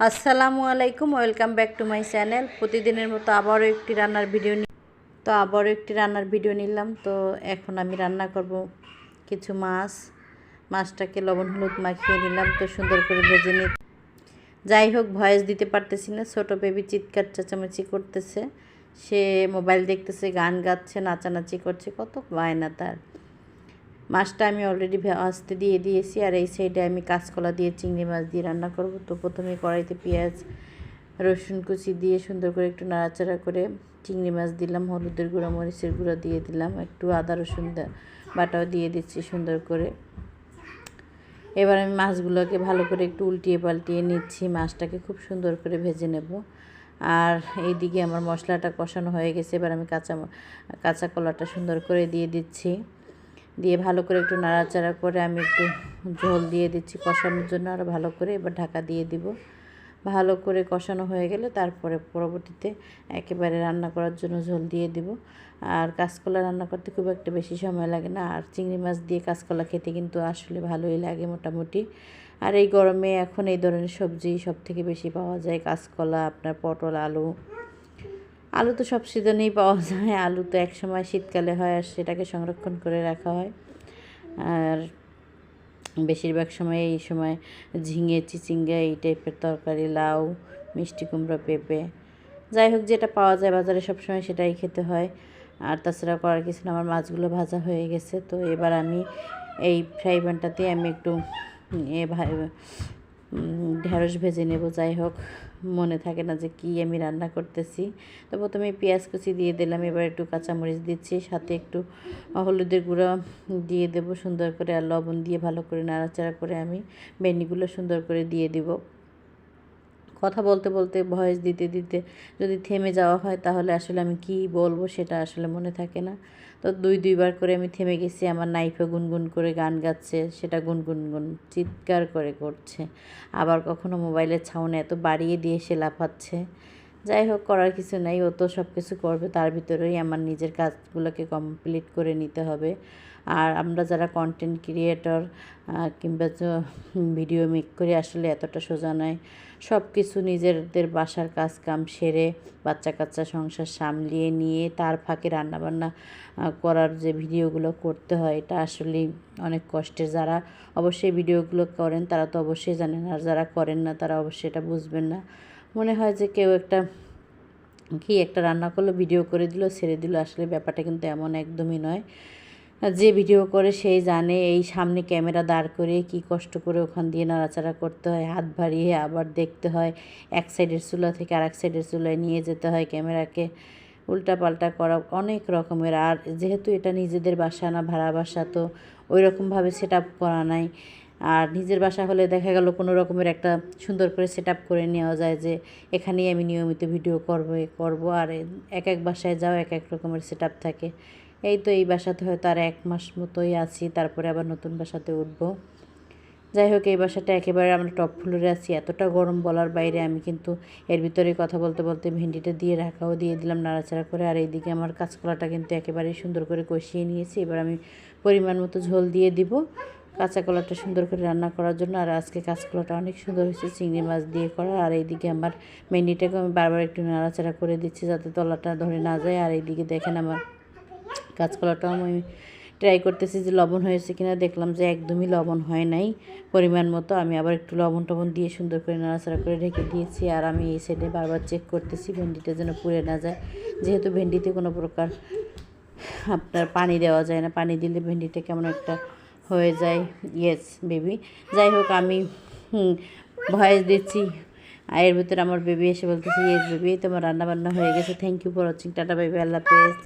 আসসালামু আলাইকুম, welcome back to my channel. প্রতিদিনের মতো আবারও একটি রান্নার ভিডিও তো আবারও একটি রান্নার ভিডিও নিলাম। তো এখন আমি রান্না করব কিছু মাছ। মাছটাকে লবণ হলুদ মাখিয়ে নিলাম, তো সুন্দর করে ভেজে নিই। যাই হোক, ভয়েস দিতে পারতেছি না। ছোটো বেবি চিৎকার চেঁচামেচি করতেছে। সে মোবাইল দেখতেছে, গান গাচ্ছে, নাচানাচি করছে। কত বায়না তার। মাছটা আমি অলরেডি ভাজতে দিয়ে দিয়েছি, আর এই সাইডে আমি কাঁচকলা দিয়ে চিংড়ি মাছ দিয়ে রান্না করব। তো প্রথমে কড়াইতে পেঁয়াজ, রসুন কুচি দিয়ে সুন্দর করে একটু নাড়াচাড়া করে চিংড়ি মাছ দিলাম, হলুদের গুঁড়ো, মরিচের গুঁড়ো দিয়ে দিলাম, একটু আদা, রসুন বাটাও দিয়ে দিচ্ছি সুন্দর করে। এবার আমি মাছগুলোকে ভালো করে একটু উল্টিয়ে পাল্টিয়ে নিচ্ছি, মাছটাকে খুব সুন্দর করে ভেজে নেব। আর এইদিকে আমার মশলাটা কষানো হয়ে গেছে, এবার আমি কাঁচা কাঁচা কলাটা সুন্দর করে দিয়ে দিচ্ছি। দিয়ে ভালো করে একটু নাড়াচাড়া করে আমি একটু ঝোল দিয়ে দিচ্ছি কষানোর জন্য আর ভালো করে। এবার ঢাকা দিয়ে দিব। ভালো করে কষানো হয়ে গেলে তারপরে পরবর্তীতে একেবারে রান্না করার জন্য ঝোল দিয়ে দিব। আর কাঁচকলা রান্না করতে খুব একটা বেশি সময় লাগে না। আর চিংড়ি মাছ দিয়ে কাঁচকলা খেতে কিন্তু আসলে ভালোই লাগে মোটামুটি। আর এই গরমে এখন এই ধরনের সবজি সব থেকে বেশি পাওয়া যায়। কাঁচকলা, আপনার পটল, আলু আলু তো সব সিজনেই পাওয়া যায়। আলু তো এক সময় শীতকালে হয় আর সেটাকে সংরক্ষণ করে রাখা হয়। আর বেশিরভাগ সময় এই সময় ঝিঙে, চিচিঙ্গা এই টাইপের তরকারি, লাউ, মিষ্টি কুমড়ো, পেঁপে, যাই হোক যেটা পাওয়া যায় বাজারে সবসময় সেটাই খেতে হয়। আর তাছাড়া করার কিছু না, আমার মাছগুলো ভাজা হয়ে গেছে। তো এবার আমি এই ফ্রাই প্যানটাতে আমি একটু এ ঢেঁড়স ভেজে নেব, যাই হোক। মনে থাকে না যে কি আমি রান্না করতেছি। তো প্রথমে পেঁয়াজ কুচি দিয়ে দিলাম, এবার একটু কাঁচামরিচ দিচ্ছি, সাথে একটু হলুদের গুঁড়ো দিয়ে দেব সুন্দর করে, আর লবণ দিয়ে ভালো করে নাড়াচাড়া করে আমি ভেন্ডিগুলো সুন্দর করে দিয়ে দিব। কথা বলতে বলতে, ভয়েস দিতে দিতে যদি থেমে যাওয়া হয়, তাহলে আসলে আমি কি বলব সেটা আসলে মনে থাকে না। তো দুই, দুইবার করে আমি থেমে গেছি, আমার নাইফে গুনগুন করে গান গাচ্ছে, সেটা গুনগুন গুন চিৎকার করে করছে। আবার কখনো মোবাইলের ছাউনে এত বাড়িয়ে দিয়ে সে লাফাচ্ছে। যাই হোক, করার কিছু নাই, ও তো সব কিছু করবে, তার ভিতরেই আমার নিজের কাজগুলোকে কমপ্লিট করে নিতে হবে। আর আমরা যারা কন্টেন্ট ক্রিয়েটর কিংবা ভিডিও মেক করে, আসলে এতটা সোজা নয়। সব কিছু নিজেদের বাসার কাজ কাম সেরে বাচ্চা কাচ্চা সংসার সামলিয়ে নিয়ে তার ফাঁকে রান্নাবান্না করার যে ভিডিওগুলো করতে হয়, এটা আসলেই অনেক কষ্টের। যারা অবশ্যই ভিডিওগুলো করেন, তারা তো অবশ্যই জানেন, আর যারা করেন না, তারা অবশ্যই এটা বুঝবেন না। মনে হয় যে কেউ একটা, কি একটা রান্না করল ভিডিও করে দিল, ছেড়ে দিল, আসলে ব্যাপারটা কিন্তু এমন একদমই নয়। যে ভিডিও করে সেই জানে এই সামনে ক্যামেরা দাঁড় করে কি কষ্ট করে ওখান দিয়ে নাড়াচাড়া করতে হয়, হাত বাড়িয়ে আবার দেখতে হয়, এক সাইডের চুলা থেকে আর এক সাইডের চুলায় নিয়ে যেতে হয় ক্যামেরাকে। উল্টাপাল্টা করা অনেক রকমের, আর যেহেতু এটা নিজেদের বাসা না, ভাড়া বাসা, তো ওই রকমভাবে সেট আপ করা নাই। আর নিজের বাসা হলে দেখা গেল কোনো রকমের একটা সুন্দর করে সেট আপ করে নেওয়া যায় যে এখানেই আমি নিয়মিত ভিডিও করব করব, আর এক এক বাসায় যাও এক এক রকমের সেট আপ থাকে। এই তো এই বাসাতে হয়তো আর এক মাস মতোই আছি, তারপরে আবার নতুন বাসাতে উঠব। যাই হোক, এই বাসাটা একেবারে আমরা টপ ফ্লোরে আছি, এতটা গরম বলার বাইরে আমি কিন্তু এর ভিতরে কথা বলতে বলতে ভেন্ডিটা দিয়ে রাখাও দিয়ে দিলাম নাড়াচাড়া করে, আর এইদিকে আমার কাঁচকলাটা কিন্তু একেবারেই সুন্দর করে কষিয়ে নিয়েছি। এবার আমি পরিমাণ মতো ঝোল দিয়ে দিব কাঁচা কলাটা সুন্দর করে রান্না করার জন্য, আর আজকে কাঁচকলাটা অনেক সুন্দর হয়েছে, চিংড়ি মাছ দিয়ে করা, আর এইদিকে আমার ভেন্ডিটাকে আমি বারবার একটু নাড়াচাড়া করে দিচ্ছি যাতে তলাটা ধরে না যায়, আর এইদিকে দেখেন আমার কাঁচকলাটাও আমি ট্রাই করতেছি যে লবণ হয়েছে কিনা। দেখলাম যে একদমই লবণ হয় নাই। পরিমাণ মতো আমি আবার একটু লবণ টবণ দিয়ে সুন্দর করে নাড়াচাড়া করে রেখে দিয়েছি। আর আমি এই সাইডে বারবার চেক করতেছি ভেন্ডিটা যেন পুড়ে না যায়। যেহেতু ভেন্ডিতে কোনো প্রকার আপনার পানি দেওয়া যায় না। পানি দিলে ভেন্ডিটা কেমন একটা হয়ে যায়। ইয়েস বেবি যাই হোক, আমি ভয়েস দিচ্ছি। আর এর ভিতরে আমার বেবি এসে বলতেছি ইয়েস বেবি তোমার রান্না বান্না হয়ে গেছে। Thank you for watching tata baby আল্লাহ হাফেজ।